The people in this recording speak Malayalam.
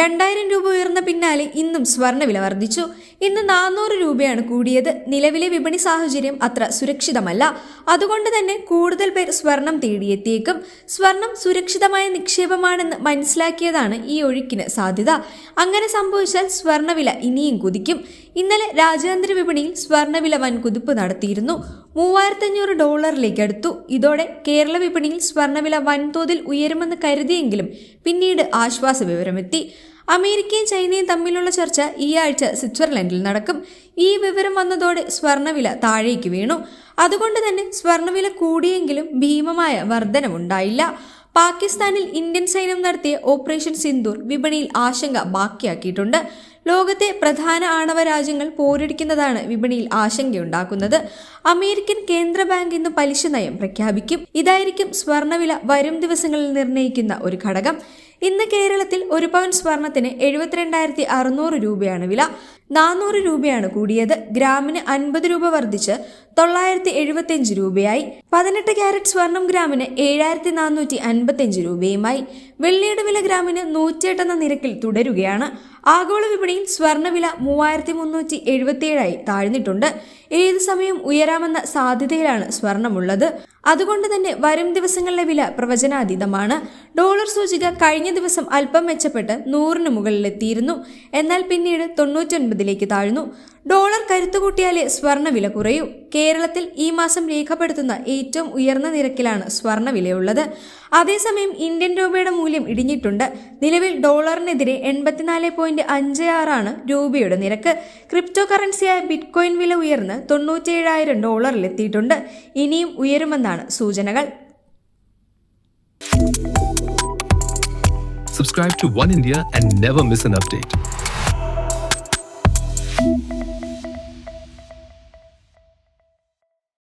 രണ്ടായിരം രൂപ ഉയർന്ന പിന്നാലെ ഇന്നും സ്വർണവില വർദ്ധിച്ചു. ഇന്ന് നാനൂറ് രൂപയാണ് കൂടിയത്. നിലവിലെ വിപണി സാഹചര്യം അത്ര സുരക്ഷിതമല്ല. അതുകൊണ്ട് തന്നെ കൂടുതൽ പേർ സ്വർണം തേടിയെത്തിയേക്കും. സ്വർണം സുരക്ഷിതമായ നിക്ഷേപമാണെന്ന് മനസ്സിലാക്കിയതാണ് ഈ ഒഴുക്കിന് സാധ്യത. അങ്ങനെ സംഭവിച്ചാൽ സ്വർണവില ഇനിയും കുതിക്കും. ഇന്നലെ രാജ്യാന്തര വിപണിയിൽ സ്വർണവില വൻ കുതിപ്പ് നടത്തിയിരുന്നു. മൂവായിരത്തി അഞ്ഞൂറ് ഡോളറിലേക്ക് അടുത്തു. ഇതോടെ കേരള വിപണിയിൽ സ്വർണവില വൻതോതിൽ ഉയരുമെന്ന് കരുതിയെങ്കിലും പിന്നീട് ആശ്വാസ വിവരമെത്തി. അമേരിക്കയും ചൈനയും തമ്മിലുള്ള ചർച്ച ഈ ആഴ്ച സ്വിറ്റ്സർലൻഡിൽ നടക്കും. ഈ വിവരം വന്നതോടെ സ്വർണവില താഴേക്ക് വീണു. അതുകൊണ്ട് തന്നെ സ്വർണവില കൂടിയെങ്കിലും ഭീമമായ വർധനവുണ്ടായില്ല. പാകിസ്ഥാനിൽ ഇന്ത്യൻ സൈന്യം നടത്തിയ ഓപ്പറേഷൻ സിന്ദൂർ വിപണിയിൽ ആശങ്ക ബാക്കിയാക്കിയിട്ടുണ്ട്. ലോകത്തെ പ്രധാന ആണവ രാജ്യങ്ങൾ പോരടിക്കുന്നതാണ് വിപണിയിൽ ആശങ്കയുണ്ടാക്കുന്നത്. അമേരിക്കൻ കേന്ദ്ര ബാങ്ക് ഇന്ന് പലിശ നയം പ്രഖ്യാപിക്കും. ഇതായിരിക്കും സ്വർണവില വരും ദിവസങ്ങളിൽ നിർണയിക്കുന്ന ഒരു ഘടകം. ഇന്ന് കേരളത്തിൽ ഒരു പവൻ സ്വർണത്തിന് എഴുപത്തിരണ്ടായിരത്തി അറുന്നൂറ് രൂപയാണ് വില. നാനൂറ് രൂപയാണ് കൂടിയത്. ഗ്രാമിന് അൻപത് രൂപ വർദ്ധിച്ച് തൊള്ളായിരത്തി എഴുപത്തിയഞ്ച് രൂപയായി. പതിനെട്ട് ക്യാരറ്റ് സ്വർണം ഗ്രാമിന് ഏഴായിരത്തി നാനൂറ്റി അൻപത്തിയഞ്ച് രൂപയുമായി. വെള്ളിയുടെ വില ഗ്രാമിന് നൂറ്റിയെട്ടെന്ന നിരക്കിൽ തുടരുകയാണ്. ആഗോള വിപണിയിൽ സ്വർണവില മൂവായിരത്തി മുന്നൂറ്റി എഴുപത്തിയേഴായി താഴ്ന്നിട്ടുണ്ട്. ഏത് സമയം ഉയരാമെന്ന സാധ്യതയിലാണ് സ്വർണമുള്ളത്. അതുകൊണ്ട് തന്നെ വരും ദിവസങ്ങളിലെ വില പ്രവചനാതീതമാണ്. ഡോളർ സൂചിക കഴിഞ്ഞ ദിവസം അല്പം മെച്ചപ്പെട്ട് നൂറിന് മുകളിലെത്തിയിരുന്നു. എന്നാൽ പിന്നീട് തൊണ്ണൂറ്റൊൻപതിലേക്ക് താഴ്ന്നു. ഡോളർ കരുത്തുകൂട്ടിയാലേ സ്വർണവില കുറയൂ. കേരളത്തിൽ ഈ മാസം രേഖപ്പെടുത്തുന്ന ഏറ്റവും ഉയർന്ന നിരക്കിലാണ് സ്വർണവിലയുള്ളത് അതേസമയം ഇന്ത്യൻ രൂപയുടെ മൂല്യം ഇടിഞ്ഞിട്ടുണ്ട്. നിലവിൽ ഡോളറിനെതിരെ എൺപത്തിനാല് പോയിന്റ് അഞ്ച് ആറാണ് രൂപയുടെ നിരക്ക്. ക്രിപ്റ്റോ കറൻസിയായ ബിറ്റ്കോയിൻ വില ഉയർന്ന് തൊണ്ണൂറ്റിയേഴായിരം ഡോളറിലെത്തിയിട്ടുണ്ട്. ഇനിയും ഉയരുമെന്നാണ് സൂചനകൾ. Subscribe to One India and never miss an update.